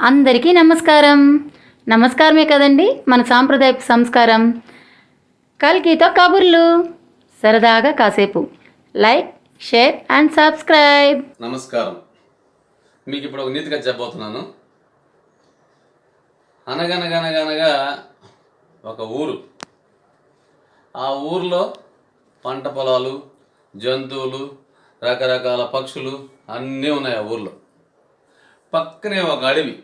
అందరికీ నమస్కారం. నమస్కారమే కదండి మన సాంప్రదాయ సంస్కారం. కల్కితో కబుర్లు. సరదాగా కాసేపు. Like share and subscribe. నమస్కారం. మీకు ఇప్పుడు ఒక నీతిగా చెప్పబోతున్నాను. అనగనగనగనగా ఒక ఊరు. ఆ ఊర్లో పంట పొలాలు జంతువులు రకరకాల పక్షులు అన్నీ ఉన్నాయి ఆ ఊర్లో. పక్కనే ఒక అడవి.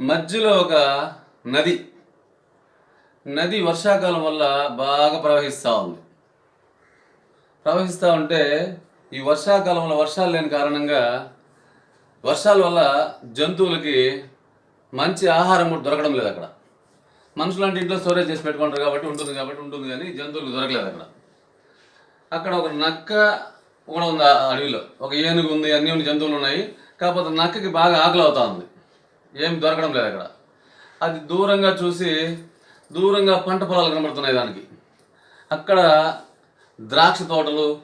మధ్యలో ఒక నది. నది వర్షాకాలం వల్ల బాగా ప్రవహిస్తూ ఉంది. ప్రవహిస్తూ ఉంటే ఈ వర్షాకాలంలో వర్షాలు లేని కారణంగా వర్షాల వల్ల జంతువులకి మంచి ఆహారం కూడా దొరకడం లేదు అక్కడ. మనుషులంటే ఇంట్లో స్టోరేజ్ చేసి పెట్టుకుంటారు కాబట్టి ఉంటుంది కాబట్టి ఉంటుంది కానీ జంతువులకు దొరకలేదు అక్కడ. అక్కడ ఒక నక్క కూడా ఉంది ఆ అడవిలో. ఒక ఏనుగు ఉంది అన్ని ఉన్న జంతువులు ఉన్నాయి. కాకపోతే నక్కకి బాగా ఆకలి అవుతా ఉంది. ఏం దొరకడం లేదు అక్కడ. అది దూరంగా చూసి దూరంగా పంట పొలాలు కనబడుతున్నాయి దానికి. అక్కడ ద్రాక్ష తోటలు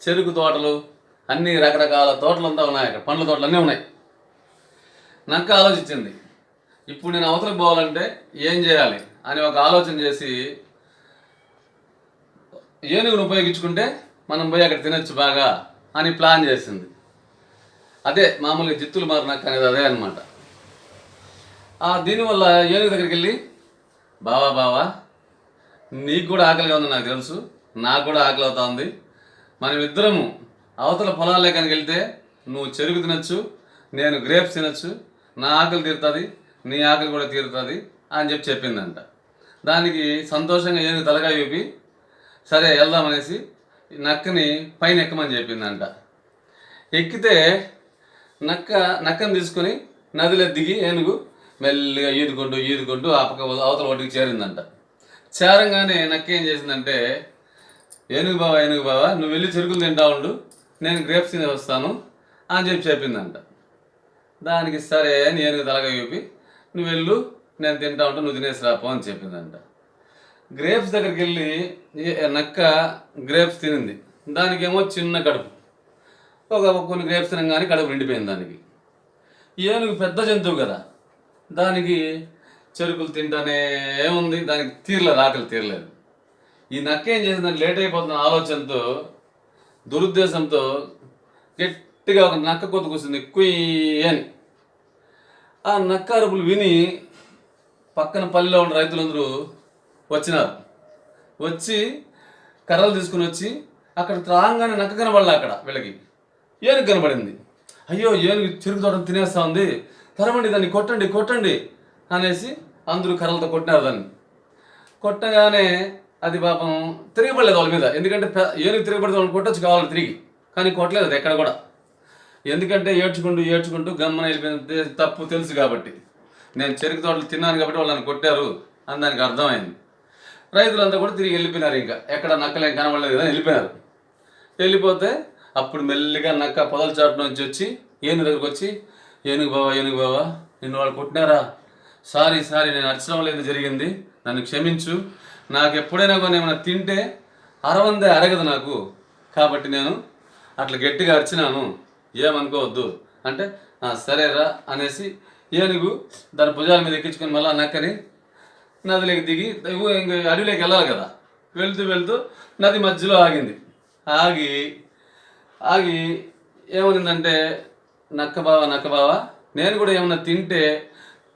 చెరుకు తోటలు అన్ని రకరకాల తోటలంతా ఉన్నాయి అక్కడ. పండ్ల తోటలు అన్నీ ఉన్నాయి. నాకు ఆలోచించింది. ఇప్పుడు నేను అవతలకు పోవాలంటే ఏం చేయాలి అని ఒక ఆలోచన చేసి ఏనుగును ఉపయోగించుకుంటే మనం పోయి అక్కడ తినొచ్చు బాగా అని ప్లాన్ చేసింది. అదే మామూలుగా జిత్తులు మారు అనేది అదే అనమాట దీనివల్ల ఏనుగు దగ్గరికి వెళ్ళి బావా బావా నీకు కూడా ఆకలిగా ఉంది నాకు తెలుసు నాకు కూడా ఆకలి అవుతా ఉంది. మనం ఇద్దరము అవతల పొలాలే కనుక వెళ్తే నువ్వు చెరుకు తినొచ్చు నేను గ్రేప్స్ తినొచ్చు నా ఆకలి తీరుతుంది నీ ఆకలి కూడా తీరుతుంది అని చెప్పి చెప్పిందంట. దానికి సంతోషంగా ఏనుగు తలగా చూపి సరే వెళ్దామనేసి నక్కని పైన ఎక్కమని చెప్పిందంట. ఎక్కితే నక్క నక్కను తీసుకొని నదిలో దిగి ఏనుగు మెల్లిగా ఈదుకుంటూ ఈదుకుంటూ ఆ పక్క అవతల ఒడ్డుకి చేరిందంట. చేరంగానే నక్క ఏం చేసిందంటే ఏనుగు బావా ఏనుగు బావా నువ్వు వెళ్ళి చెరుకులు తింటా ఉండు నేను గ్రేప్స్ తిని వస్తాను అని చెప్పి చెప్పిందంట. దానికి సరే అని ఏనుగు తలగా చూపి నువ్వు వెళ్ళు నేను తింటా ఉంటా నువ్వు తినేసి రాపో అని చెప్పిందంట. గ్రేప్స్ దగ్గరికి వెళ్ళి నక్క గ్రేప్స్ తినింది. దానికేమో చిన్న కడుపు. ఒక కొన్ని గ్రేప్స్ తినగానే కడుపు నిండిపోయింది దానికి. ఏనుగు పెద్ద జంతువు కదా. దానికి చెరుకులు తింటానే ఏముంది? దానికి తీరలేదు ఆకలి తీరలేదు. ఈ నక్క ఏం చేసిందని లేట్ అయిపోతున్న ఆలోచనతో దురుద్దేశంతో గట్టిగా ఒక నక్క కొత్త కూర్చుంది కుయ్యి అని. ఆ నక్క అరుపులు విని పక్కన పల్లెలో ఉన్న రైతులందరూ వచ్చినారు. వచ్చి కర్రలు తీసుకుని వచ్చి అక్కడ రాగానే నక్క కనబడలే అక్కడ వీళ్ళకి ఏనుగు కనబడింది. అయ్యో ఏనుగు చెరుకు తోటం తినేస్తా ఉంది. తరమండి దాన్ని కొట్టండి కొట్టండి అనేసి అందరూ కర్రలతో కొట్టినారు దాన్ని. కొట్టగానే అది పాపం తిరగబడలేదు వాళ్ళ మీద. ఎందుకంటే ఏనుగు తిరగబడితే వాళ్ళు కొట్టచ్చు కావాలి తిరిగి. కానీ కొట్టలేదు అది ఎక్కడ కూడా. ఎందుకంటే ఏడ్చుకుంటూ ఏడ్చుకుంటూ గమ్మన వెళ్ళిపోయింది. తప్పు తెలుసు కాబట్టి. నేను చెరుకు తోటలు తిన్నాను కాబట్టి వాళ్ళని కొట్టారు అని దానికి అర్థమైంది. రైతులంతా కూడా తిరిగి వెళ్ళిపోయినారు ఇంకా. ఎక్కడ నక్కలేం కనబడలేదు కదా వెళ్ళిపోయినారు. వెళ్ళిపోతే అప్పుడు మెల్లిగా నక్క పొదల చాటు నుంచి వచ్చి ఏనుగు దగ్గరకు వచ్చి ఏనుగు బావా ఏనుగు బావా నిన్ను వాళ్ళు కొట్టినారా? సారీ సారీ నేను అరచడం లేదు జరిగింది. నన్ను క్షమించు. నాకు ఎప్పుడైనా కొన్ని ఏమైనా తింటే అరవందే అరగదు నాకు. కాబట్టి నేను అట్లా గట్టిగా అరిచినాను. ఏమనుకోవద్దు. అంటే సరేరా అనేసి ఏనుగు దాని భుజాల మీద ఎక్కించుకొని మళ్ళీ నక్కని నదిలోకి దిగి ఇంక అడవిలోకి వెళ్ళాలి కదా. వెళ్తూ వెళ్తూ నది మధ్యలో ఆగింది. ఆగి ఆగి ఏమనిందంటే నక్క బావ నక్క నేను కూడా ఏమన్నా తింటే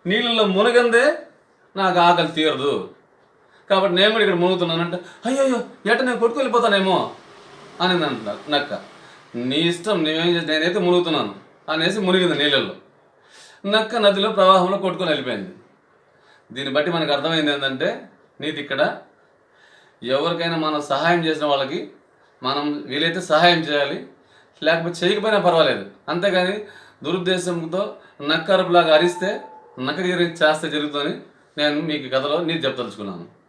నీళ్ళల్లో మునగందే నాకు ఆకలి తీరదు. కాబట్టి నేను కూడా ఇక్కడ మునుగుతున్నానంటే అయ్యో ఎట నేను కొట్టుకు వెళ్ళిపోతానేమో అని అంటున్నారు నక్క నీ ఇష్టం నువ్వేం చేసి నేనైతే మునుగుతున్నాను అనేసి మునిగింది నీళ్ళల్లో. నక్క నదిలో ప్రవాహంలో కొట్టుకొని వెళ్ళిపోయింది. దీన్ని బట్టి మనకు అర్థమైంది ఏంటంటే నీది ఇక్కడ. ఎవరికైనా మనం సహాయం చేసిన వాళ్ళకి మనం వీలైతే సహాయం చేయాలి. లేకపోతే చేయకపోయినా పర్వాలేదు. అంతేగాని దురుద్దేశంతో నక్కరుపులాగా అరిస్తే నక్క చేస్తే జరుగుతుందని నేను మీకు కథలో నీతి చెప్తలుచుకున్నాను